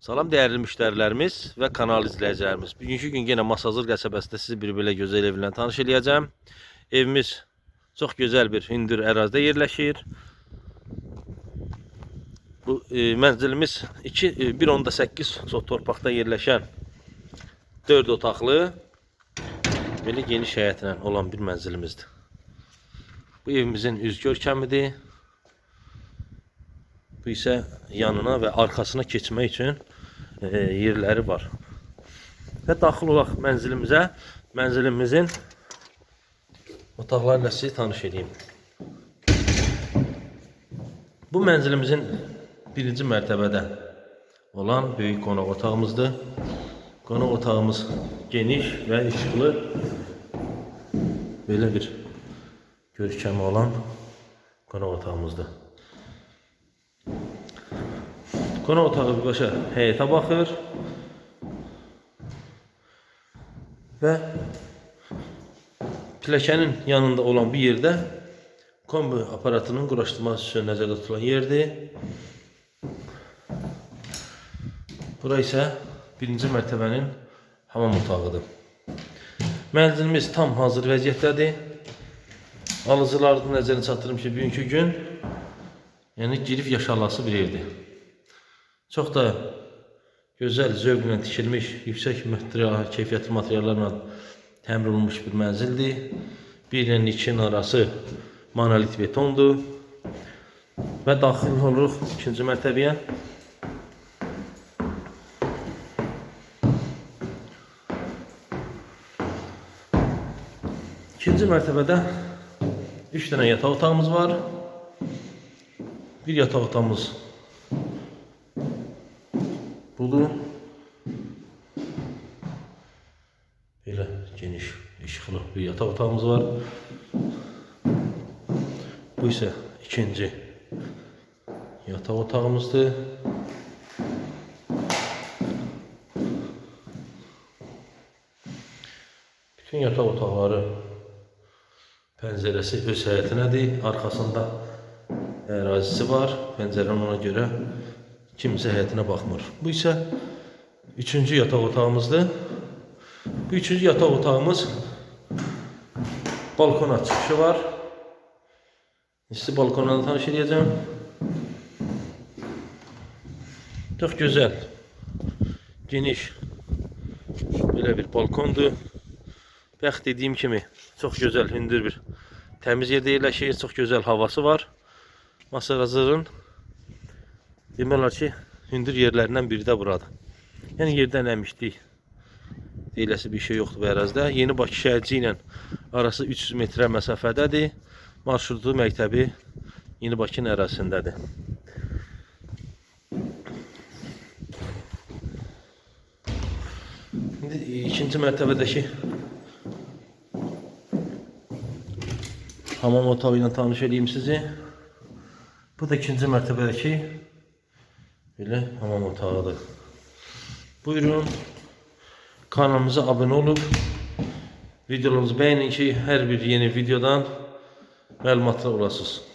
Salam değerli müşterilerimiz ve kanal izleyicilerimiz. Bugünkü gün yine Masazır qəsəbəsində sizi bir belə gözəl evlə tanış eləyəcəm. Evimiz çox gözəl bir hündür ərazidə yerləşir. Bu e, mənzilimiz 2 e, 1.8 sot torpaqda yerləşən 4 otaqlı belə geniş həyətlə olan bir mənzilimizdir. Bu evimizin üz görkəmidir. Bu isə yanına və arxasına keçmək üçün e, yerləri var. Və daxil olaq mənzilimizə. Mənzilimizin otaqları ilə sizi tanış edeyim. Bu mənzilimizin birinci mərtəbədə olan böyük qonaq otağımızdır. Qonaq otağımız geniş və işıqlı belə bir görkəmi olan qonaq otağımızdır. Qonaq otağı birbaşa həyətə baxır. Və pilləkənin yanında olan bir yerdə kombi aparatının quraşdırması üçün nəzərdə tutulan yerdir. Bura isə birinci mərtəbənin hamam otağıdır. Mənzilimiz tam hazır vəziyyətdədir. Alıcıların nəzərinə çatdırım ki, bugünkü gün yəni girif yaşarlası bir evdir. Çox da gözəl, zövqlə tikilmiş, yüksək material, keyfiyyətli materiallarla təmir olunmuş bir mənzildir. Bir ilə ikinin arası monolit betondur. Və daxil oluruq ikinci mərtəbəyə. İkinci mərtəbədə 3 dənə yataq otağımız var. Bir yataq otağımız budur. Belə geniş, işıqlı bir yataq otağımız var. Bu isə ikinci yataq otağımızdır. Bütün yataq otaqları pəncərəsi öz həyətinədir. Arxasında ərazisi var. Pəncərənin ona görə kimsə həyətinə baxmır. Bu isə üçüncü yataq otağımızdır. Bu üçüncü yataq otağımız balkona çıxışı var. Sizi balkondan tanış edəcəm. Çox gözəl, geniş belə bir balkondur. Bəxt dediyim kimi çox gözəl, hündür bir təmiz yerdə yerləşir, çox gözəl havası var. Masazırın demək olar ki, hündür yerlərindən biri də buradır. Yəni yerdən əmişlik deyiləsi bir şey yoxdur bu ərazidə. Yeni Bakı şəhərci ilə arası 300 metrə məsafədədir. Marşrutu məktəbi Yeni Bakının ərazisindədir. İndi ikinci mərtəbədəki hamam otağı ilə tanış edeyim sizi. Bu da ikinci mərtəbədəki belə hamam otağıdır. Buyurun kanalımıza abunə olub videolarımızı bəyənin ki, hər bir yeni videodan məlumatlı olasınız.